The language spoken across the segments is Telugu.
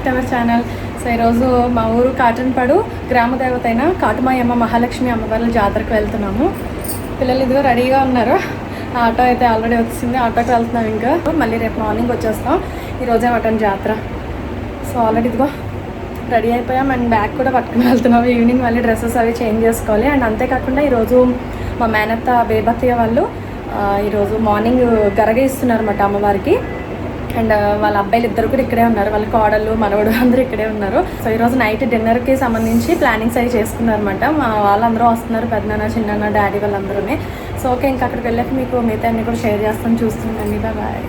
Back to our channel so ఈరోజు మా ఊరు కాటన్పాడు గ్రామ దేవత అయిన కాటుమాయమ్మ మహాలక్ష్మి అమ్మవార్ల జాతరకు వెళ్తున్నాము. పిల్లలు ఇదిగో రెడీగా ఉన్నారు. ఆటో అయితే ఆల్రెడీ వచ్చింది ఆటోకి వెళ్తున్నాం ఇంకా. మళ్ళీ రేపు మార్నింగ్ వచ్చేస్తాం. ఈరోజే మటన్ జాతర. సో ఆల్రెడీ ఇదిగో రెడీ అయిపోయాం అండ్ బ్యాగ్ కూడా పట్టుకుని వెళ్తున్నాం. ఈవినింగ్ మళ్ళీ డ్రెస్సెస్ అవి చేంజ్ చేసుకోవాలి. అండ్ అంతేకాకుండా ఈరోజు మా మేనత్త బేబత్య వాళ్ళు ఈరోజు మార్నింగ్ గరగ ఇస్తున్నారు అన్నమాట అమ్మవారికి. అండ్ వాళ్ళ అబ్బాయిలు ఇద్దరు కూడా ఇక్కడే ఉన్నారు. వాళ్ళ కోడలు మనవడు అందరూ ఇక్కడే ఉన్నారు. సో ఈరోజు నైట్ డిన్నర్కి సంబంధించి ప్లానింగ్స్ అవి చేసుకున్నారన్నమాట. మా వాళ్ళందరూ వస్తున్నారు పెద్దనాన్న చిన్నాన్న డాడీ వాళ్ళందరూనే. సో ఓకే ఇంకా అక్కడికి వెళ్ళాక మీకు మిగతా అన్ని కూడా షేర్ చేస్తాను. చూస్తుండండి బాయ్.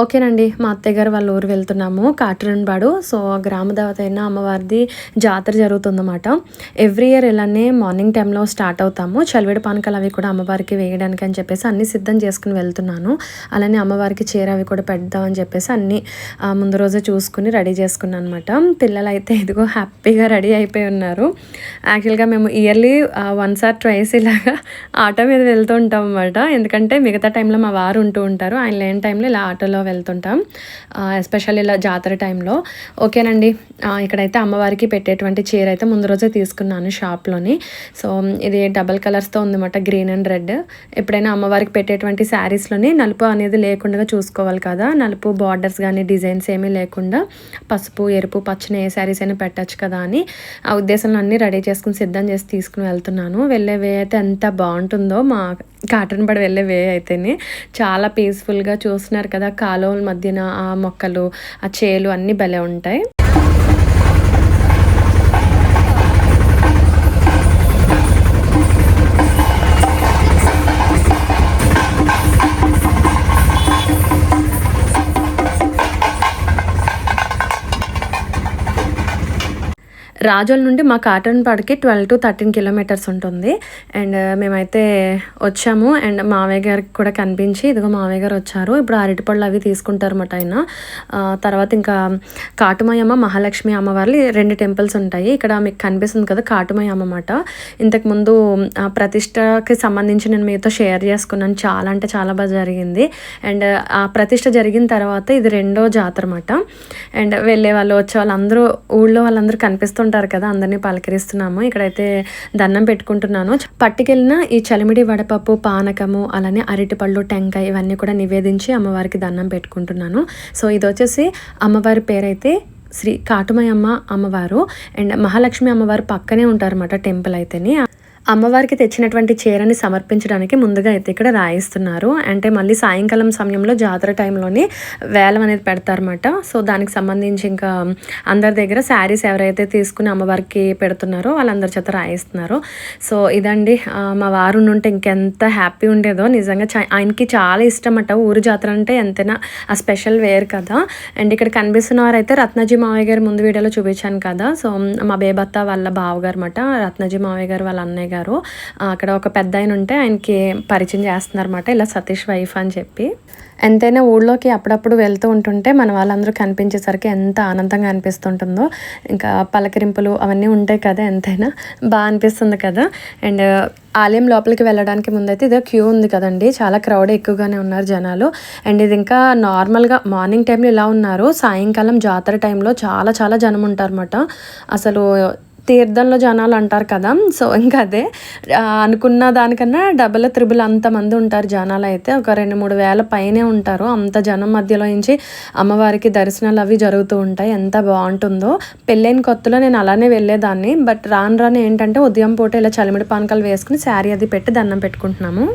ఓకేనండి మా అత్తయ్య గారు వాళ్ళ ఊరు వెళ్తున్నాము కాటరన్బాడు సో గ్రామ దేవత అయిన అమ్మవారిది జాతర జరుగుతుందన్నమాట. ఎవ్రీ ఇయర్ ఇలానే మార్నింగ్ టైంలో స్టార్ట్ అవుతాము. చలివిడి పానకాలు అవి కూడా అమ్మవారికి వేయడానికి అని చెప్పేసి అన్ని సిద్ధం చేసుకుని వెళ్తున్నాను. అలానే అమ్మవారికి చీర అవి కూడా పెడదామని చెప్పేసి అన్ని ముందు రోజే చూసుకుని రెడీ చేసుకున్నాను అనమాట పిల్లలు అయితే ఇదిగో హ్యాపీగా రెడీ అయిపోయి ఉన్నారు. యాక్చువల్గా మేము ఇయర్లీ వన్స్ ఆర్ ట్వైస్ ఇలాగా ఆటో మీద వెళ్తూ ఉంటాం అనమాట ఎందుకంటే మిగతా టైంలో మా వారు ఉంటూ ఉంటారు. ఆయన లేని టైంలో ఇలా ఆటోలో వెళ్తుంటాం ఎస్పెషల్లీ ఇలా జాతర టైంలో ఓకేనండి ఇక్కడైతే అమ్మవారికి పెట్టేటువంటి చీర అయితే ముందు రోజే తీసుకున్నాను షాప్లోని సో ఇది డబల్ కలర్స్తో ఉందన్నమాట గ్రీన్ అండ్ రెడ్ ఎప్పుడైనా అమ్మవారికి పెట్టేటువంటి శారీస్లోని నలుపు అనేది లేకుండా చూసుకోవాలి కదా. నలుపు బార్డర్స్ కానీ డిజైన్స్ ఏమీ లేకుండా పసుపు ఎరుపు పచ్చని ఏ శారీస్ అయినా పెట్టచ్చు కదా అని ఆ ఉద్దేశంలో అన్నీ రెడీ చేసుకుని సిద్ధం చేసి తీసుకుని వెళ్తున్నాను. వెళ్ళే వే అయితే ఎంత బాగుంటుందో మా కాటన్ పడి వెళ్ళే వే అయితేనే చాలా పీస్ఫుల్గా చూస్తున్నారు కదా కాలువల మధ్యన ఆ మొక్కలు ఆ చేలు అన్నీ భలే ఉంటాయి. రాజోల్ నుండి మా కాటన్ కాటన్పాడుకి ట్వెల్వ్ టు థర్టీన్ కిలోమీటర్స్ ఉంటుంది. అండ్ uh, మేమైతే వచ్చాము. అండ్ మావయ్య గారికి కూడా కనిపించి ఇదిగో మావయ్య గారు వచ్చారు. ఇప్పుడు అరటిపళ్ళు అవి తీసుకుంటారన్నమాట ఆయన. తర్వాత ఇంకా కాటుమయమ్మ మహాలక్ష్మి అమ్మవార్లు రెండు టెంపుల్స్ ఉంటాయి. ఇక్కడ మీకు కనిపిస్తుంది కదా కాటుమయ అన్నమాట. ఇంతకుముందు ఆ, ప్రతిష్టకి సంబంధించి నేను మీతో షేర్ చేసుకున్నాను. చాలా అంటే చాలా బాగా జరిగింది. అండ్ ఆ ప్రతిష్ట జరిగిన తర్వాత ఇది రెండో జాతర అన్నమాట. అండ్ వెళ్ళే వాళ్ళు వచ్చే వాళ్ళందరూ ఊళ్ళో వాళ్ళందరూ కనిపిస్తుంటారు. ఉంటారు కదా అందరినీ పలకరిస్తున్నాము. ఇక్కడైతే దండం పెట్టుకుంటున్నాను. పట్టుకెళ్ళిన ఈ చలిమిడి వడపప్పు పానకము అలానే అరటిపళ్ళు టెంకాయ ఇవన్నీ కూడా నివేదించి అమ్మవారికి దండం పెట్టుకుంటున్నాను. సో ఇది వచ్చేసి అమ్మవారి పేరైతే శ్రీ కాటుమయమ్మ అమ్మవారు. అండ్ మహాలక్ష్మి అమ్మవారు పక్కనే ఉంటారన్నమాట టెంపుల్ అయితేని. అమ్మవారికి తెచ్చినటువంటి చీరని సమర్పించడానికి ముందుగా అయితే ఇక్కడ రాయిస్తున్నారు. అంటే మళ్ళీ సాయంకాలం సమయంలో జాతర టైంలోనే వేలం అనేది పెడతారన్నమాట. సో దానికి సంబంధించి ఇంకా అందరి దగ్గర శారీస్ ఎవరైతే తీసుకుని అమ్మవారికి పెడుతున్నారో వాళ్ళందరి చేత రాయిస్తున్నారు. సో ఇదండి మా వారు ఉంటే ఇంకెంత హ్యాపీ ఉండేదో. నిజంగా ఆయనకి చాలా ఇష్టం అట ఊరు జాతర అంటే ఎంతైనా ఆ స్పెషల్ వేర్ కదా. అండ్ ఇక్కడ కనిపిస్తున్న వారైతే రత్నజీ మావయ్య గారు ముందు వీడియోలో చూపించాను కదా. సో మా బేబత్త వాళ్ళ బావగారు అనమాట రత్నజీ మావయ్య గారు వాళ్ళ అన్నయ్య గారు. ఆ, అక్కడ ఒక పెద్ద ఆయన ఉంటే ఆయనకి పరిచయం చేస్తున్నారన్నమాట ఇలా సతీష్ వైఫ్ అని చెప్పి. ఎంతైనా ఊళ్ళోకి అప్పుడప్పుడు వెళ్తూ ఉంటుంటే మన వాళ్ళందరూ కనిపించేసరికి ఎంత ఆనందంగా అనిపిస్తుంటుందో. ఇంకా పలకరింపులు అవన్నీ ఉంటాయి కదా ఎంతైనా బాగా అనిపిస్తుంది కదా. అండ్ ఆలయం లోపలికి వెళ్ళడానికి ముందైతే ఇదే క్యూ ఉంది కదండి చాలా క్రౌడ్ ఎక్కువగానే ఉన్నారు జనాలు. అండ్ ఇది ఇంకా నార్మల్గా మార్నింగ్ టైంలో ఇలా ఉన్నారు సాయంకాలం జాతర టైంలో చాలా చాలా జనం ఉంటారన్నమాట. అసలు తీర్థంలో జనాలు అంటారు కదా. సో ఇంకా అదే అనుకున్న దానికన్నా డబల్ త్రిబుల్ అంతమంది ఉంటారు జనాలు అయితే. ఒక రెండు మూడు వేల పైనే ఉంటారు. అంత జనం మధ్యలో నుంచి అమ్మవారికి దర్శనాలు అవి జరుగుతూ ఉంటాయి. ఎంత బాగుంటుందో. పెళ్ళైన కొత్తలో నేను అలానే వెళ్ళేదాన్ని. బట్ రాను రాను ఏంటంటే ఉదయం పూట ఇలా చలిమిడి పానకాలు వేసుకుని శారీ అది పెట్టి దండం పెట్టుకుంటున్నాము.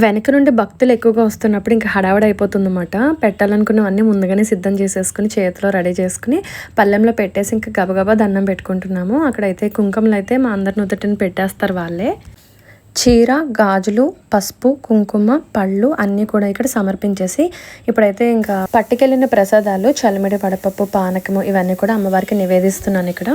వెనక నుండి భక్తులు ఎక్కువగా వస్తున్నప్పుడు ఇంకా హడావడి అయిపోతుందన్నమాట. పెట్టాలనుకున్నవన్నీ ముందుగానే సిద్ధం చేసేసుకుని చేతిలో రెడీ చేసుకుని పళ్ళెంలో పెట్టేసి ఇంకా గబగబా దండం పెట్టుకుంటున్నాము. అక్కడైతే కుంకుమలు అయితే మా అందరి నుదుటిని పెట్టేస్తారు వాళ్ళే. చీర గాజులు పసుపు కుంకుమ పళ్ళు అన్నీ కూడా ఇక్కడ సమర్పించేసి ఇప్పుడైతే ఇంకా పట్టుకెళ్ళిన ప్రసాదాలు చలిమిడి వడపప్పు పానకము ఇవన్నీ కూడా అమ్మవారికి నివేదిస్తున్నాను ఇక్కడ.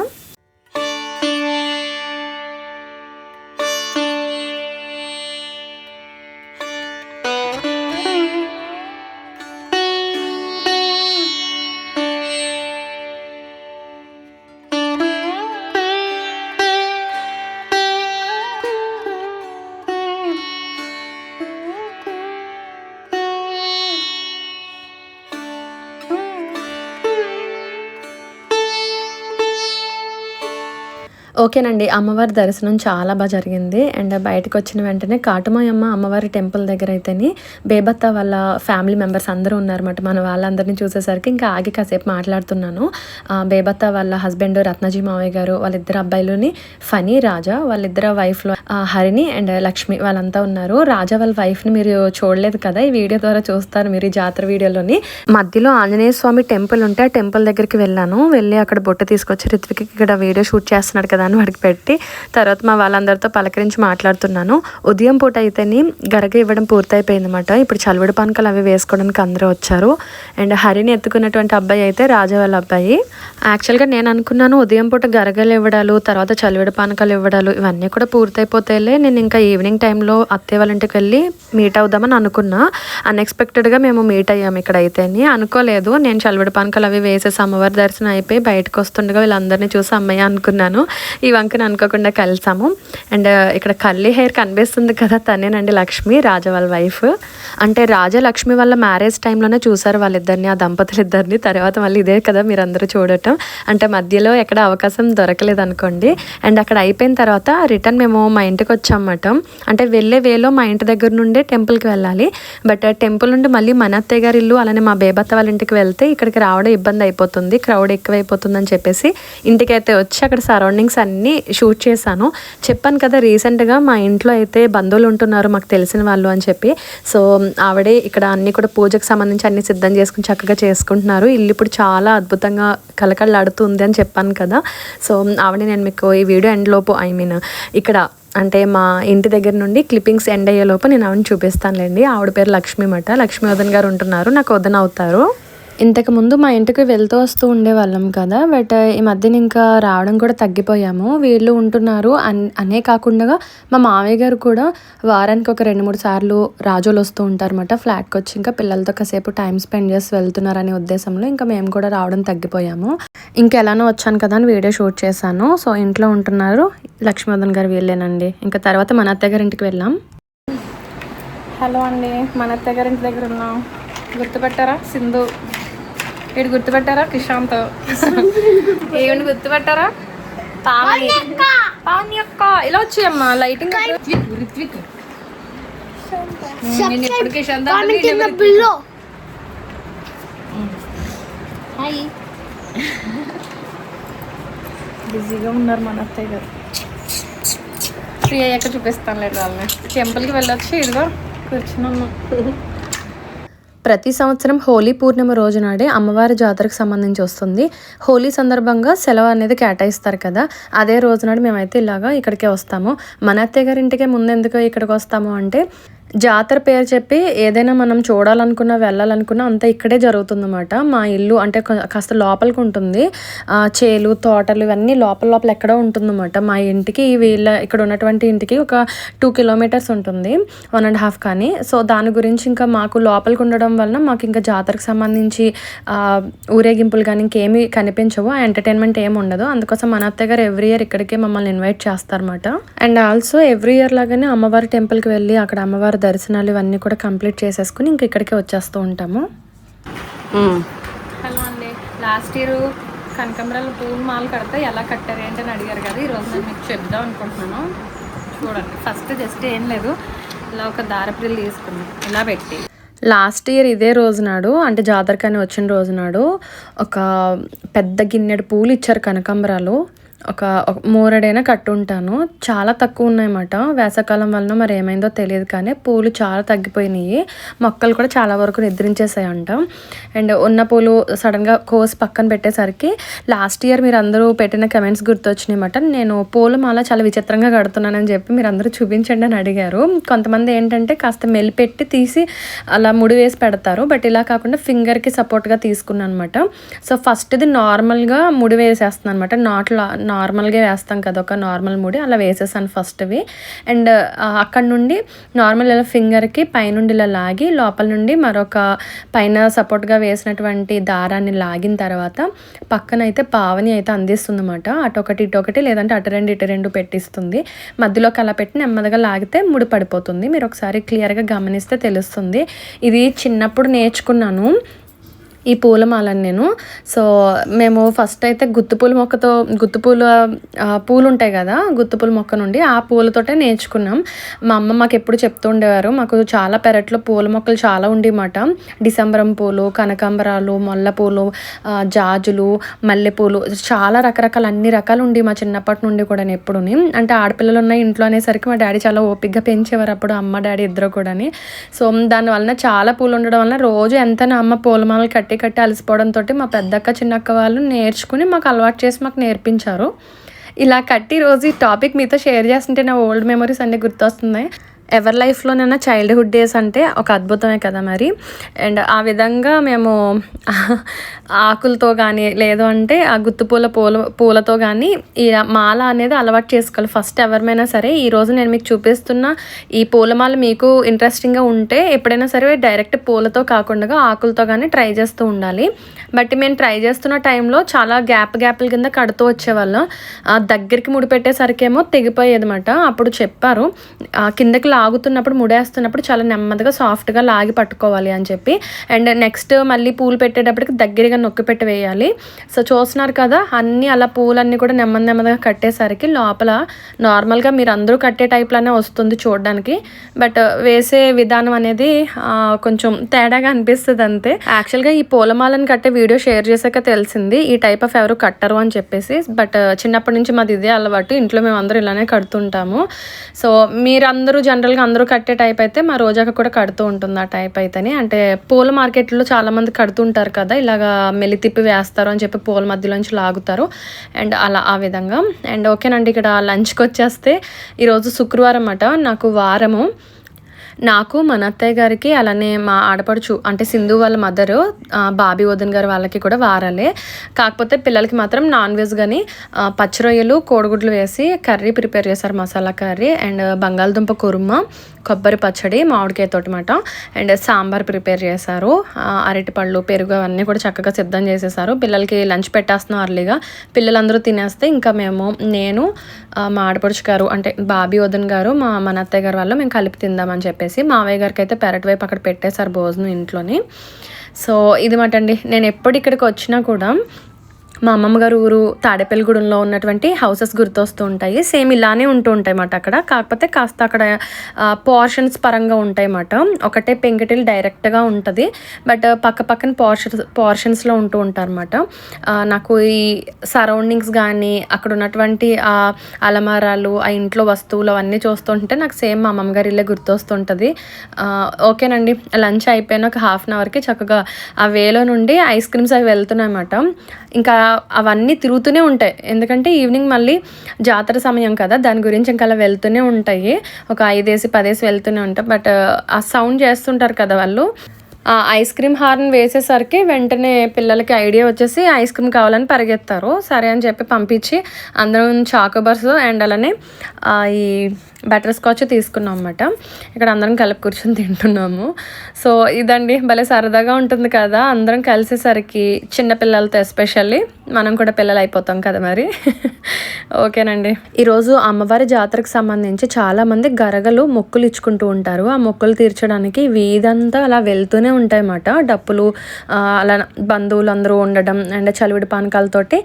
ఓకేనండి. అమ్మవారి దర్శనం చాలా బాగా జరిగింది. అండ్ బయటకు వచ్చిన వెంటనే కాటుమాయమ్మ అమ్మవారి టెంపుల్ దగ్గర అయితేనే బేబత్త వాళ్ళ ఫ్యామిలీ మెంబర్స్ అందరూ ఉన్నారన్నమాట. మన వాళ్ళందరినీ చూసేసరికి ఇంకా ఆగి కాసేపు మాట్లాడుతున్నాను. బేబత్త వాళ్ళ హస్బెండ్ రత్నజీ మావయ్య గారు వాళ్ళిద్దరు అబ్బాయిలుని ఫనీ రాజా వాళ్ళిద్దరు వైఫ్లో హరిణి అండ్ లక్ష్మి వాళ్ళంతా ఉన్నారు. రాజా వాళ్ళ వైఫ్ని మీరు చూడలేదు కదా? ఈ వీడియో ద్వారా చూస్తారు మీరు ఈ జాతర వీడియోలోని. మధ్యలో ఆంజనేయ స్వామి టెంపుల్ ఉంటే ఆ టెంపుల్ దగ్గరికి వెళ్ళాను. వెళ్ళి అక్కడ బొట్టు తీసుకొచ్చి రిత్విక్ ఇక్కడ వీడియో షూట్ చేస్తున్నాడు కదా అని వాడికి పెట్టి తర్వాత మా వాళ్ళందరితో పలకరించి మాట్లాడుతున్నాను. ఉదయం పూట అయితేని గరగ ఇవ్వడం పూర్తయిపోయింది అనమాట ఇప్పుడు చలివిడి పానకాలు అవి వేసుకోవడానికి అందరూ వచ్చారు. అండ్ హరిని ఎత్తుకున్నటువంటి అబ్బాయి అయితే రాజా వాళ్ళ అబ్బాయి. యాక్చువల్గా నేను అనుకున్నాను ఉదయం పూట గరగలు ఇవ్వడాలు తర్వాత చలివిడి పానకాలు ఇవ్వడాలు ఇవన్నీ కూడా పూర్తయిపోతేలే నేను ఇంకా ఈవినింగ్ టైంలో అత్తయ్య వాళ్ళ ఇంటికి వెళ్ళి మీట్ అవుదామని అనుకున్నా. అన్ఎక్స్పెక్టెడ్గా మేము మీట్ అయ్యాము ఇక్కడ అయితేని అనుకోలేదు. నేను చలివిడి పానకాలు అవి వేసేసి అమ్మవారి దర్శనం అయిపోయి బయటకు వస్తుండగా వీళ్ళందరినీ చూసి అమ్మయ్య అనుకున్నాను. ఈ వంకన అనుకోకుండా కలిసాము. అండ్ uh, ఇక్కడ కల్లి హెయిర్ కనిపిస్తుంది కదా తనేనండి లక్ష్మి రాజా వాళ్ళ వైఫ్. అంటే రాజా లక్ష్మి వాళ్ళ మ్యారేజ్ టైంలోనే చూసారు వాళ్ళిద్దరిని ఆ దంపతులు ఇద్దరిని తర్వాత మళ్ళీ ఇదే కదా మీరందరూ చూడటం. అంటే మధ్యలో ఎక్కడ అవకాశం దొరకలేదు అనుకోండి అండ్ అక్కడ అయిపోయిన తర్వాత రిటర్న్ మేము మా ఇంటికి వచ్చామట. అంటే వెళ్ళే వేలో మా ఇంటి దగ్గర నుండే టెంపుల్కి వెళ్ళాలి. బట్ టెంపుల్ నుండి మళ్ళీ మన అత్తయ్య గారి ఇల్లు అలానే మా బేబత్త వాళ్ళ ఇంటికి వెళ్తే ఇక్కడికి రావడం ఇబ్బంది అయిపోతుంది. క్రౌడ్ ఎక్కువైపోతుందని చెప్పేసి ఇంటికైతే వచ్చి అక్కడ సరౌండింగ్స్ అన్నీ షూట్ చేశాను. చెప్పాను కదా రీసెంట్గా మా ఇంట్లో అయితే బంధువులు ఉంటున్నారు మాకు తెలిసిన వాళ్ళు అని చెప్పి. సో ఆవిడే ఇక్కడ అన్ని కూడా పూజకు సంబంధించి అన్ని సిద్ధం చేసుకుని చక్కగా చేసుకుంటున్నారు. ఇల్లు ఇప్పుడు చాలా అద్భుతంగా కలకళ్ళాడుతుంది అని చెప్పాను కదా. సో ఆవిడ నేను మీకు ఈ వీడియో ఎండ్లోపు ఐ మీన్ ఇక్కడ అంటే మా ఇంటి దగ్గర నుండి క్లిప్పింగ్స్ ఎండ్ అయ్యేలోపు నేను ఆవిడని చూపిస్తానులేండి. ఆవిడ పేరు లక్ష్మి మట లక్ష్మి వదన్ గారు ఉంటున్నారు. నాకు వదన అవుతారు. ఇంతకుముందు మా ఇంటికి వెళ్తూ వస్తూ ఉండేవాళ్ళం కదా బట్ ఈ మధ్యన ఇంకా రావడం కూడా తగ్గిపోయాము. వీళ్ళు ఉంటున్నారు అన్ అనే కాకుండా మా మామయ్య గారు కూడా వారానికి ఒక రెండు మూడు సార్లు రాజులు వస్తూ ఉంటారన్నమాట. ఫ్లాట్కి వచ్చి ఇంకా పిల్లలతో కాసేపు టైం స్పెండ్ చేసి వెళ్తున్నారనే ఉద్దేశంలో ఇంకా మేము కూడా రావడం తగ్గిపోయాము. ఇంకా ఎలానో వచ్చాను కదా అని వీడియో షూట్ చేశాను. సో ఇంట్లో ఉంటున్నారు లక్ష్మీవర్ధన్ గారు వీళ్ళేనండి. ఇంకా తర్వాత మన అత్తయ్య గారింటికి వెళ్ళాం హలో అండి మన అత్తయ్య గారింటి దగ్గర ఉన్నాం. గుర్తుపెట్టారా? సింధు. వీడు గుర్తుపెట్టారా? కిషాంత్? ఏమిటి గుర్తుపెట్టారా? పావని పావని అక్క. ఇలా వచ్చాయమ్మా లైటింగ్ రిత్విక్ నేను ఎప్పుడు కిషాంత్. హాయ్. బిజీగా ఉన్నారు మన అత్తయ్య గారు. ఫ్రీ అయ్యాక చూపిస్తాను లేదు వాళ్ళని టెంపుల్కి వెళ్ళొచ్చి ఇదిగో కూర్చున్నాము ప్రతి సంవత్సరం హోలీ పూర్ణిమ రోజు నాడే అమ్మవారి జాతరకు సంబంధించి వస్తుంది. హోలీ సందర్భంగా సెలవు అనేది కేటాయిస్తారు కదా. అదే రోజు నాడు మేమైతే ఇలాగా ఇక్కడికే వస్తాము. మన అత్తయ్య గారింటికే ముందెందుకు ముందు ఎందుకు ఇక్కడికి వస్తాము అంటే జాతర పేరు చెప్పి ఏదైనా మనం చూడాలనుకున్నా వెళ్ళాలనుకున్నా అంతా ఇక్కడే జరుగుతుందన్నమాట. మా ఇల్లు అంటే కాస్త లోపలికి ఉంటుంది. చేలు తోటలు ఇవన్నీ లోపల లోపల ఎక్కడో ఉంటుందన్నమాట. మా ఇంటికి వీళ్ళ ఇక్కడ ఉన్నటువంటి ఇంటికి ఒక టూ కిలోమీటర్స్ ఉంటుంది. వన్ అండ్ హాఫ్ కానీ. సో దాని గురించి ఇంకా మాకు లోపలికి ఉండడం వలన మాకు ఇంకా జాతరకు సంబంధించి ఊరేగింపులు కానీ ఇంకేమీ కనిపించవు. ఎంటర్టైన్మెంట్ ఏమి ఉండదు. అందుకోసం మన అత్తయ్య గారు ఎవ్రీ ఇయర్ ఇక్కడికే మమ్మల్ని ఇన్వైట్ చేస్తారన్నమాట. అండ్ ఆల్సో ఎవ్రీ ఇయర్ లాగానే అమ్మవారి టెంపుల్కి వెళ్ళి అక్కడ అమ్మవారి దర్శనాలు ఇవన్నీ కూడా కంప్లీట్ చేసేసుకుని ఇంక ఇక్కడికే వచ్చేస్తూ ఉంటాము. హలో అండి. లాస్ట్ ఇయర్ కనకంబరాలు పూలు మాలు కడితే ఎలా కట్టారు ఏంటి అని అడిగారు కదా ఈరోజు నేను మీకు చెప్దాం అనుకుంటున్నాను. చూడండి. ఫస్ట్ జస్ట్ ఏం లేదు ఇలా ఒక దారపురిలు తీసుకున్నాం. ఇలా పెట్టి. లాస్ట్ ఇయర్ ఇదే రోజు నాడు అంటే జాతరకని వచ్చిన రోజు నాడు ఒక పెద్ద గిన్నెడు పూలు ఇచ్చారు కనకాంబరాలు. ఒక మూరడైనా కట్టుంటాను. చాలా తక్కువ ఉన్నాయన్నమాట. వేసవకాలం వలన మరి ఏమైందో తెలియదు కానీ పూలు చాలా తగ్గిపోయినాయి. మొక్కలు కూడా చాలా వరకు నిద్రించేసాయంట అండ్ ఉన్న పూలు సడన్గా కోసి పక్కన పెట్టేసరికి లాస్ట్ ఇయర్ మీరు అందరూ పెట్టిన కమెంట్స్ గుర్తొచ్చినాయన్నమాట. నేను పూలు మాల చాలా విచిత్రంగా కడుతున్నానని చెప్పి మీరు అందరూ చూపించండి అని అడిగారు. కొంతమంది ఏంటంటే కాస్త మెలిపెట్టి తీసి అలా ముడి వేసి పెడతారు. బట్ ఇలా కాకుండా ఫింగర్కి సపోర్ట్గా తీసుకున్నాను అనమాట సో ఫస్ట్ది నార్మల్గా ముడి వేసేస్తున్నాను అనమాట నాట్ నార్మల్గా వేస్తాం కదా ఒక నార్మల్ ముడి అలా వేసేసాను ఫస్ట్వి. అండ్ అక్కడ నుండి నార్మల్ ఇలా ఫింగర్కి పైనుండి ఇలా లాగి లోపల నుండి మరొక పైన సపోర్ట్గా వేసినటువంటి దారాన్ని లాగిన తర్వాత పక్కన అయితే పావని అయితే అందిస్తుంది అనమాట అటొకటి ఇటొకటి లేదంటే అటు రెండు ఇటు రెండు పెట్టిస్తుంది. మధ్యలోకి అలా పెట్టి నెమ్మదిగా లాగితే ముడి పడిపోతుంది. మీరు ఒకసారి క్లియర్గా గమనిస్తే తెలుస్తుంది. ఇది చిన్నప్పుడు నేర్చుకున్నాను. ఈ పూలమాలని నేను. సో మేము ఫస్ట్ అయితే గుత్తుపూల మొక్కతో గుత్తుపూల పూలు ఉంటాయి కదా గుత్తుపూల మొక్క నుండి ఆ పూలతోటే నేర్చుకున్నాం. మా అమ్మ మాకు ఎప్పుడు చెప్తూ ఉండేవారు మాకు చాలా పెరట్లో పూల మొక్కలు చాలా ఉండేమాట. డిసెంబరం పూలు కనకాంబరాలు మొల్లపూలు జాజులు మల్లెపూలు చాలా రకరకాల అన్ని రకాలు ఉండి మా చిన్నప్పటి నుండి కూడా ఎప్పుడుని. అంటే ఆడపిల్లలు ఉన్న ఇంట్లో అనేసరికి మా డాడీ చాలా ఓపిక్గా పెంచేవారు అప్పుడు అమ్మ డాడీ ఇద్దరు కూడాని. సో దాని వలన చాలా పూలు ఉండడం వలన రోజు ఎంత నా అమ్మ పూలమాలలు కట్టి కట్టి అలసిపోవడంతో మా పెద్దక్క చిన్నక్క వాళ్ళు నేర్చుకుని మాకు అలవాటు చేసి మాకు నేర్పించారు. ఇలా కట్టి రోజు ఈ టాపిక్ మీతో షేర్ చేస్తుంటే నా ఓల్డ్ మెమరీస్ అన్నీ గుర్తొస్తున్నాయి. ఎవరి లైఫ్లోనైనా చైల్డ్హుడ్ డేస్ అంటే ఒక అద్భుతమే కదా మరి. అండ్ ఆ విధంగా మేము ఆకులతో కానీ లేదు అంటే ఆ గుత్తుపూల పూల పూలతో కానీ ఈ మాల అనేది అలవాటు చేసుకోవాలి. ఫస్ట్ ఎవరిమైనా సరే ఈరోజు నేను మీకు చూపిస్తున్న ఈ పూలమాల మీకు ఇంట్రెస్టింగ్గా ఉంటే ఎప్పుడైనా సరే డైరెక్ట్ పూలతో కాకుండా ఆకులతో కానీ ట్రై చేస్తూ ఉండాలి. బట్ మేము ట్రై చేస్తున్న టైంలో చాలా గ్యాప్ గ్యాప్ల కింద కడుతూ వచ్చేవాళ్ళం. దగ్గరికి ముడిపెట్టేసరికేమో తెగిపోయేది అనమాట అప్పుడు చెప్పారు. కిందకి లాగుతున్నప్పుడు ముడేస్తున్నప్పుడు చాలా నెమ్మదిగా సాఫ్ట్గా లాగి పట్టుకోవాలి అని చెప్పి. అండ్ నెక్స్ట్ మళ్ళీ పూలు పెట్టేటప్పటికి దగ్గరగా నొక్కి పెట్టి వేయాలి. సో చూస్తున్నారు కదా అన్నీ అలా పూలన్నీ కూడా నెమ్మది నెమ్మదిగా కట్టేసరికి లోపల నార్మల్గా మీరు అందరూ కట్టే టైప్లోనే వస్తుంది చూడడానికి. బట్ వేసే విధానం అనేది కొంచెం తేడాగా అనిపిస్తుంది అంతే. యాక్చువల్గా ఈ పూలమాలను కట్టే వీడియో షేర్ చేశాక తెలిసింది ఈ టైప్ ఆఫ్ ఎవరు కట్టరు అని చెప్పేసి. బట్ చిన్నప్పటి నుంచి మాది ఇదే అలవాటు ఇంట్లో మేము అందరూ ఇలానే కడుతుంటాము. సో మీరందరూ జనరల్గా అందరూ కట్టే టైప్ అయితే మా రోజాక కూడా కడుతూ ఉంటుంది ఆ టైప్ అయితేనే. అంటే పూల మార్కెట్లో చాలా మంది కడుతుంటారు కదా ఇలాగా మెలి తిప్పి వేస్తారు అని చెప్పి పూల మధ్యలోంచి లాగుతారు. అండ్ అలా ఆ విధంగా. అండ్ ఓకేనండి ఇక్కడ లంచ్కి వచ్చేస్తే ఈరోజు శుక్రవారం అన్నమాట నాకు వారము. నాకు మన అత్తయ్య గారికి అలానే మా ఆడపడుచు అంటే సింధు వాళ్ళ మదరు బాబీ వదన్ గారు వాళ్ళకి కూడా వారాలే. కాకపోతే పిల్లలకి మాత్రం నాన్ వెజ్ కానీ పచ్చి రొయ్యలు కోడిగుడ్లు వేసి కర్రీ ప్రిపేర్ చేశారు మసాలా కర్రీ అండ్ బంగాళదుంప కుర్మ కొబ్బరి పచ్చడి మామిడికాయ తోటమాట అండ్ సాంబార్ ప్రిపేర్ చేశారు. అరటిపళ్ళు పెరుగు అవన్నీ కూడా చక్కగా సిద్ధం చేసేసారు పిల్లలకి లంచ్ పెట్టేస్తున్నాం అర్లీగా పిల్లలందరూ తినేస్తే ఇంకా మేము నేను మా ఆడపడుచు గారు అంటే బాబీ వదన్ గారు మా మన అత్తయ్య గారు వాళ్ళు మేము కలిపి తిందామని చెప్పేసి మావయ్య గారికి అయితే పెరటి వైపు అక్కడ పెట్టేశారు భోజనం ఇంట్లోని. సో ఇది మాట అండి నేను ఎప్పుడు ఇక్కడికి వచ్చినా కూడా మా అమ్మమ్మ గారు ఊరు తాడేపల్లిగూడెంలో ఉన్నటువంటి హౌసెస్ గుర్తొస్తూ ఉంటాయి. సేమ్ ఇలానే ఉంటూ ఉంటాయి అన్నమాట అక్కడ. కాకపోతే కాస్త అక్కడ పోర్షన్స్ పరంగా ఉంటాయి అన్నమాట ఒకటే పెంకటిల్ డైరెక్ట్గా ఉంటుంది. బట్ పక్క పక్కన పోర్షన్స్ పోర్షన్స్లో ఉంటూ ఉంటారు అనమాట నాకు ఈ సరౌండింగ్స్ కానీ అక్కడ ఉన్నటువంటి ఆ అలమారాలు ఆ ఇంట్లో వస్తువులు అవన్నీ చూస్తుంటే నాకు సేమ్ మా అమ్మమ్మ గారి ఇల్లే గుర్తొస్తుంటుంది ఓకేనండి. లంచ్ అయిపోయిన ఒక హాఫ్ అన్ అవర్కి చక్కగా ఆ వేలో నుండి ఐస్ క్రీమ్స్ అవి వెళ్తున్నాయి అన్నమాట ఇంకా అవన్నీ తిరుగుతూనే ఉంటాయి. ఎందుకంటే ఈవినింగ్ మళ్ళీ జాతర సమయం కదా దాని గురించి ఇంకా అలా వెళ్తూనే ఉంటాయి. ఒక ఐదేసి పదేసి వెళ్తూనే ఉంటాయి. బట్ ఆ సౌండ్ చేస్తుంటారు కదా వాళ్ళు. ఐస్ క్రీమ్ హార్న్ వేసేసరికి వెంటనే పిల్లలకి ఐడియా వచ్చేసి ఐస్ క్రీమ్ కావాలని పరిగెత్తారు. సరే అని చెప్పి పంపించి అందరం చాకోబార్స్ అండ్ అలానే ఈ బటర్ స్కాచ్ తీసుకున్నాం అన్నమాట. ఇక్కడ అందరం కలిపి కూర్చొని తింటున్నాము. సో ఇదండి. భలే సరదాగా ఉంటుంది కదా. అందరం కలిసేసరికి చిన్న పిల్లలతో ఎస్పెషల్లీ మనం కూడా పిల్లలు అయిపోతాం కదా మరి. ఓకేనండి. ఈరోజు అమ్మవారి జాతరకు సంబంధించి చాలామంది గరగలు మొక్కులు ఇచ్చుకుంటూ ఉంటారు. ఆ మొక్కులు తీర్చడానికి వీధంతా అలా వెళ్తూనే ఉంటాయి అన్నమాట డప్పులు అలా బంధువులు అందరూ ఉండడం అండ్ చలివిడి పానకాలతోటి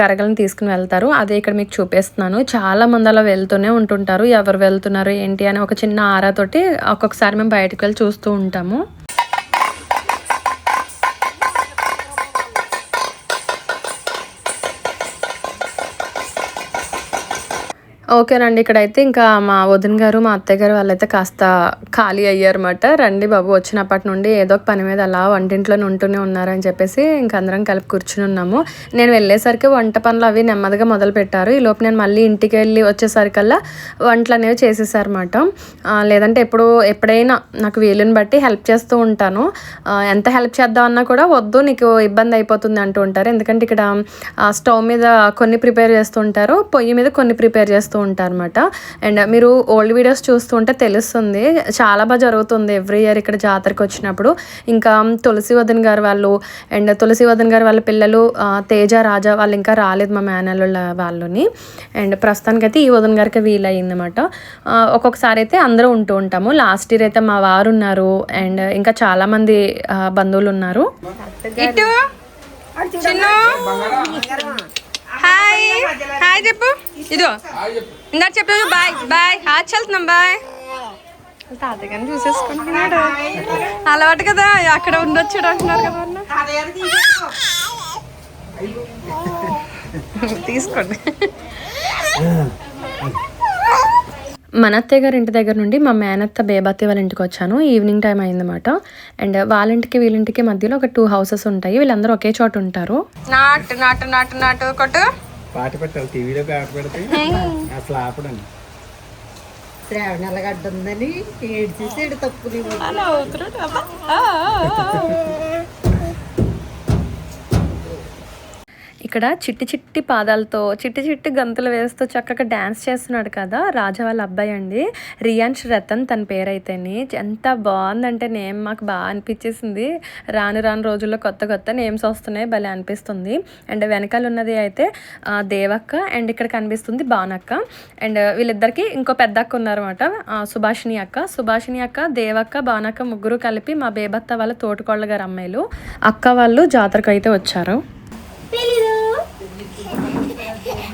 గరగలను తీసుకుని వెళ్తారు. అదే ఇక్కడ మీకు చూపిస్తున్నాను. చాలా మంది అలా వెళ్తూనే ఉంటుంటారు. ఎవరు వెళ్తున్నారు ఏంటి అని ఒక చిన్న ఆరాతోటి ఒక్కొక్కసారి మేము బయటకు వెళ్ళి చూస్తూ ఉంటాము. ఓకేనండి ఇక్కడైతే ఇంకా మా వదిన గారు మా అత్తయ్య గారు వాళ్ళైతే కాస్త ఖాళీ అయ్యారన్నమాట. రండి బాబు వచ్చినప్పటి నుండి ఏదో ఒక పని మీద అలా వంటింట్లోనే ఉంటూనే ఉన్నారని చెప్పేసి ఇంక అందరం కలిపి కూర్చుని ఉన్నాము. నేను వెళ్ళేసరికి వంట పనులు అవి నెమ్మదిగా మొదలు పెట్టారు. ఈ లోపు నేను మళ్ళీ ఇంటికి వెళ్ళి వచ్చేసరికల్లా వంటలు అనేవి చేసేసారన్నమాట. లేదంటే ఎప్పుడు ఎప్పుడైనా నాకు వీలుని బట్టి హెల్ప్ చేస్తూ ఉంటాను. ఎంత హెల్ప్ చేద్దామన్నా కూడా వద్దు నీకు ఇబ్బంది అయిపోతుంది అంటూ ఉంటారు. ఎందుకంటే ఇక్కడ ఆ, స్టవ్ మీద కొన్ని ప్రిపేర్ చేస్తూ ఉంటారు పొయ్యి మీద కొన్ని ప్రిపేర్ చేస్తూ ఉంటారు అనమాట అండ్ మీరు ఓల్డ్ వీడియోస్ చూస్తుంటే తెలుస్తుంది చాలా బాగా జరుగుతుంది ఎవ్రీ ఇయర్ ఇక్కడ జాతరకు వచ్చినప్పుడు. ఇంకా తులసి వదన్ గారు వాళ్ళు అండ్ తులసి వదన్ గారు వాళ్ళ పిల్లలు తేజ రాజా వాళ్ళు ఇంకా రాలేదు మా మేనల్లుళ్ళ వాళ్ళని. అండ్ ప్రస్తుతానికైతే ఈ వదన్ గారికి వీలయ్యిందన్నమాట ఆ, ఒక్కొక్కసారి అయితే అందరూ ఉంటూ ఉంటాము. లాస్ట్ ఇయర్ అయితే మా వారు ఉన్నారు అండ్ ఇంకా చాలామంది బంధువులు ఉన్నారు. హాయ్. హాయ్ చెప్పు. ఇదో. ఇందాక చెప్పు బాయ్. బాయ్. హాచ్ వెళ్తున్నాం బాయ్. తాతగారిని చూసేసుకుంటున్నాడు. అలవాటు కదా అక్కడ ఉండొచ్చాడు అంటున్నారు కదా అన్న. తీసుకోండి. మన అత్తయ్య గారి ఇంటి దగ్గర నుండి మా మేనత్త బేబత్తి వాళ్ళ ఇంటికి వచ్చాను. ఈవినింగ్ టైం అయిందన్నమాట. అండ్ వాళ్ళ ఇంటికి వీళ్ళింటికి మధ్యలో ఒక టూ హౌసెస్ ఉంటాయి. వీళ్ళందరూ ఒకే చోట ఉంటారు. నాటు నాటు నాటు నాటు కొట్టు. పాట పెట్టాలి. టీవీలో పాట పెడితే అసలు ఆపడండి. ఉందని తప్పు ఇక్కడ చిట్టి చిట్టి పాదాలతో చిట్టి చిట్టి గంతులు వేస్తూ చక్కగా డ్యాన్స్ చేస్తున్నాడు కదా రాజా వాళ్ళ అబ్బాయి అండి. రియాన్ష్ రతన్ తన పేరైతేని. ఎంత బాగుందంటే నేమ్ మాకు బాగా అనిపించేసింది. రాను రాను రోజుల్లో కొత్త కొత్త నేమ్స్ వస్తున్నాయి భలే అనిపిస్తుంది. అండ్ వెనకాల ఉన్నది అయితే దేవక్క అండ్ ఇక్కడ కనిపిస్తుంది బానక్క అండ్ వీళ్ళిద్దరికి ఇంకో పెద్ద అక్క ఉన్నారన్నమాట సుభాషిణి అక్క. సుభాషిణి అక్క దేవక్క బానక్క ముగ్గురు కలిపి మా బేబత్త వాళ్ళ తోటకోళ్ళ గారు అమ్మాయిలు. అక్క వాళ్ళు జాతరకు అయితే వచ్చారు.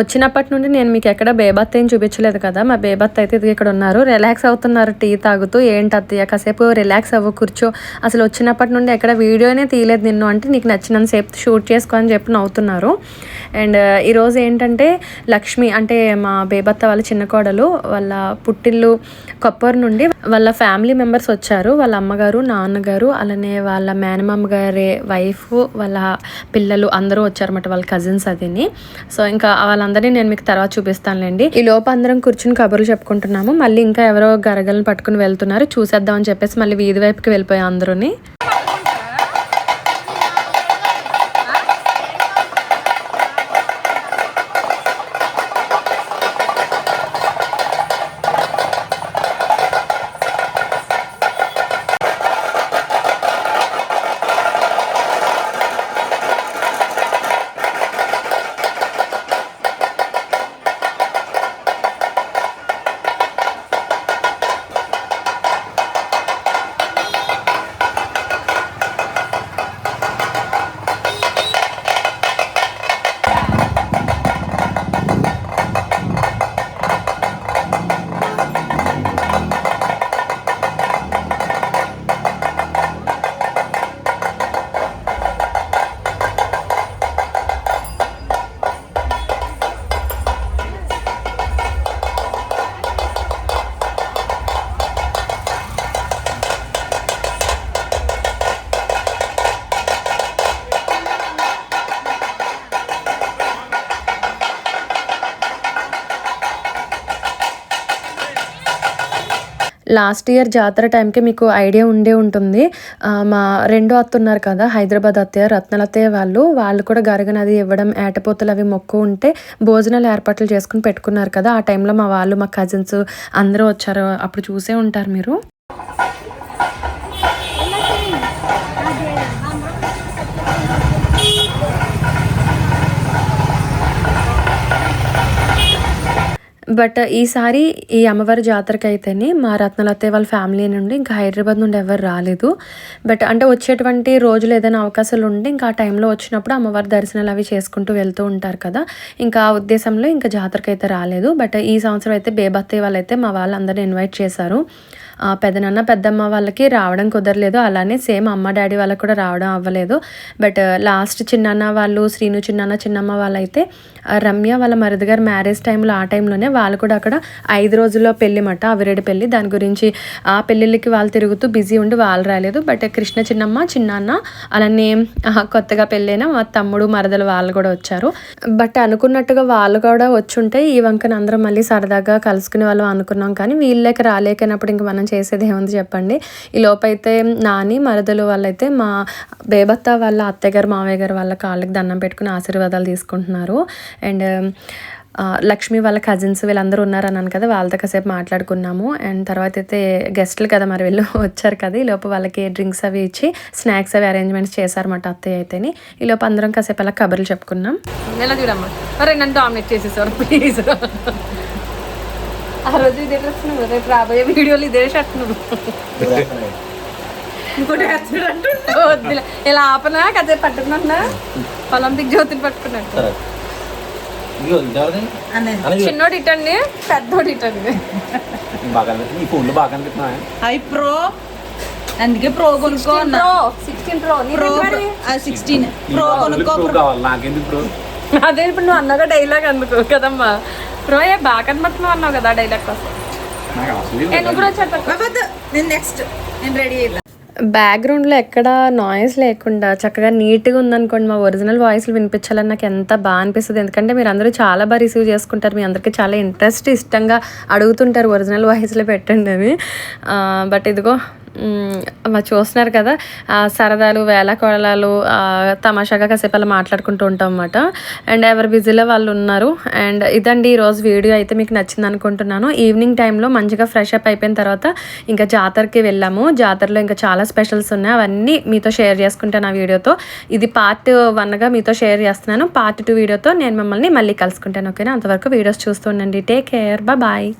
వచ్చినప్పటి నుండి నేను మీకు ఎక్కడ బేబత్ ఏం చూపించలేదు కదా. మా బేబత్ అయితే ఇది ఇక్కడ ఉన్నారు. రిలాక్స్ అవుతున్నారు టీ తాగుతూ. ఏంటి అత్తయ్య? కాసేపు రిలాక్స్ అవ్వ కూర్చో. అసలు వచ్చినప్పటి నుండి ఎక్కడ వీడియోనే తీయలేదు నిన్ను అంటే నీకు నచ్చినంత సేపు షూట్ చేసుకో అని చెప్పి నవ్వుతున్నారు. అండ్ ఈరోజు ఏంటంటే లక్ష్మి అంటే మా బేబత్త వాళ్ళ చిన్న కోడలు వాళ్ళ పుట్టిల్లు కొప్పర్ నుండి వాళ్ళ ఫ్యామిలీ మెంబర్స్ వచ్చారు. వాళ్ళ అమ్మగారు నాన్నగారు అలానే వాళ్ళ మేనమామ గారి వైఫ్ వాళ్ళ పిల్లలు అందరూ వచ్చారన్నమాట. వాళ్ళ కజిన్స్ అదిని. సో ఇంకా వాళ్ళందరినీ నేను మీకు తర్వాత చూపిస్తానులేండి. ఈ లోపు అందరం కూర్చుని కబుర్లు చెప్పుకుంటున్నాము. మళ్ళీ ఇంకా ఎవరో గరగలను పట్టుకుని వెళ్తున్నారు. చూసేద్దాం అని చెప్పేసి మళ్ళీ వీధి వైపుకి వెళ్ళిపోయాం అందరూని. లాస్ట్ ఇయర్ జాతర టైంకి మీకు ఐడియా ఉండే ఉంటుంది. మా రెండో అత్త ఉన్నారు కదా హైదరాబాద్ అత్తయ్య రత్నలత్తయ్య వాళ్ళు వాళ్ళు కూడా గరగనది ఇవ్వడం ఏటపోతలు అవి మొక్కు ఉంటే భోజనాలు ఏర్పాట్లు చేసుకుని పెట్టుకున్నారు కదా. ఆ టైంలో మా వాళ్ళు మా కజిన్స్ అందరూ వచ్చారు. అప్పుడు చూసే ఉంటారు మీరు. బట్ ఈసారి ఈ అమ్మవారి జాతరకి అయితేనే మా రత్నలత్తయ్య వాళ్ళ ఫ్యామిలీ నుండి ఇంకా హైదరాబాద్ నుండి ఎవరు రాలేదు. బట్ అంటే వచ్చేటువంటి రోజులు ఏదైనా అవకాశాలు ఉంటే ఇంకా ఆ టైంలో వచ్చినప్పుడు అమ్మవారి దర్శనాలు అవి చేసుకుంటూ వెళ్తూ ఉంటారు కదా. ఇంకా ఆ ఉద్దేశంలో ఇంకా జాతరకి అయితే రాలేదు. బట్ ఈ సంవత్సరం అయితే బేబత్తయ్య వాళ్ళైతే మా వాళ్ళందరినీ ఇన్వైట్ చేశారు. పెదనాన్న పెద్దమ్మ వాళ్ళకి రావడం కుదరలేదు. అలానే సేమ్ అమ్మ డాడీ వాళ్ళకి కూడా రావడం అవ్వలేదు. బట్ లాస్ట్ చిన్నాన్న వాళ్ళు శ్రీను చిన్నాన్న చిన్నమ్మ వాళ్ళైతే రమ్య వాళ్ళ మరిది గారు మ్యారేజ్ టైంలో ఆ టైంలోనే వాళ్ళు కూడా అక్కడ ఐదు రోజుల్లో పెళ్ళి మాట అవిరేడి పెళ్ళి దాని గురించి ఆ పెళ్ళిళ్ళకి వాళ్ళు తిరుగుతూ బిజీ ఉండి వాళ్ళు రాలేదు. బట్ కృష్ణ చిన్నమ్మ చిన్నాన్న అలానే కొత్తగా పెళ్ళైన మా తమ్ముడు మరదలు వాళ్ళు కూడా వచ్చారు. బట్ అనుకున్నట్టుగా వాళ్ళు కూడా వచ్చుంటే ఈ వంకన అందరం మళ్ళీ సరదాగా కలుసుకునే వాళ్ళం అనుకున్నాం. కానీ వీళ్ళకి రాలేకనప్పుడు ఇంక మనం చేసేది ఏముంది చెప్పండి. ఈ లోపైతే నాని మరదలు వాళ్ళైతే మా బేబత్త వాళ్ళ అత్తయ్య గారు మామయ్య గారు వాళ్ళ కాళ్ళకి దండం పెట్టుకుని ఆశీర్వాదాలు తీసుకుంటున్నారు. అండ్ లక్ష్మి వాళ్ళ కజిన్స్ వీళ్ళందరూ ఉన్నారు అన్నాను కదా వాళ్ళతో కాసేపు మాట్లాడుకున్నాము. అండ్ తర్వాత అయితే గెస్ట్లు కదా మరి వీళ్ళు వచ్చారు కదా ఈ లోపు వాళ్ళకి డ్రింక్స్ అవి ఇచ్చి స్నాక్స్ అవి అరేంజ్మెంట్స్ చేశారన్నమాట అత్తయ్య అయితేని. ఈ లోపు అందరం కాసేపు అలా కబుర్లు చెప్పుకున్నాం. ఎలా చూడమ్మా? అరే నన్ను డామినేట్ చేసేసారు ప్లీజ్ ఆ రోజు ఇదే డ్రెస్ నువ్వు రేపు రాబోయే వీడియోలు ఇదే షర్ట్ నువ్వు ఇంకోటి వద్దులే. ఇలా ఆపనా? కదే పట్టుకున్నా ఒలింపిక్ జ్యోతిని పట్టుకున్నట్టు. చిన్నోడు ఇటండి పెద్దోడు ఇటండి. ప్రో. అందుకే ప్రో కొనుక్కో అన్న. Pro sixteen pro. Pro sixteen. Pro కొనుక్కో అదే ఇప్పుడు నువ్వు అన్నాగా డైలాగ్ అందుకు కదమ్మా. ఏ బాగా కనబడుతున్నావు అన్నావు కదా డైలాగ్ కోసం. నువ్వు కూడా నేను నెక్స్ట్ నేను రెడీ బ్యాక్గ్రౌండ్లో ఎక్కడ నాయిస్ లేకుండా చక్కగా నీట్గా ఉందనుకోండి మా ఒరిజినల్ వాయిస్లు వినిపించాలని నాకు ఎంత బాగా అనిపిస్తుంది. ఎందుకంటే మీరు అందరూ చాలా బాగా రిసీవ్ చేసుకుంటారు మీ అందరికీ చాలా ఇంట్రెస్ట్ ఇష్టంగా అడుగుతుంటారు ఒరిజినల్ వాయిస్లో పెట్టండి అవి బట్ ఇదిగో మరి చూస్తున్నారు కదా సరదాలు వేళకోళాలు తమాషాగా కాసేపు అలా మాట్లాడుకుంటూ ఉంటాం అన్నమాట. అండ్ ఎవరి బిజీలో వాళ్ళు ఉన్నారు. అండ్ ఇదండి ఈరోజు వీడియో అయితే మీకు నచ్చింది అనుకుంటున్నాను. ఈవినింగ్ టైంలో మంచిగా ఫ్రెష్ అప్ అయిపోయిన తర్వాత ఇంకా జాతరకి వెళ్ళాము. జాతరలో ఇంకా చాలా స్పెషల్స్ ఉన్నాయి. అవన్నీ మీతో షేర్ చేసుకుంటాను ఆ వీడియోతో. ఇది పార్ట్ వన్గా మీతో షేర్ చేస్తున్నాను. పార్ట్ టూ వీడియోతో నేను మిమ్మల్ని మళ్ళీ కలుసుకుంటాను. ఓకేనా? అంతవరకు వీడియోస్ చూస్తుండండి టేక్ కేర్. బాయ్.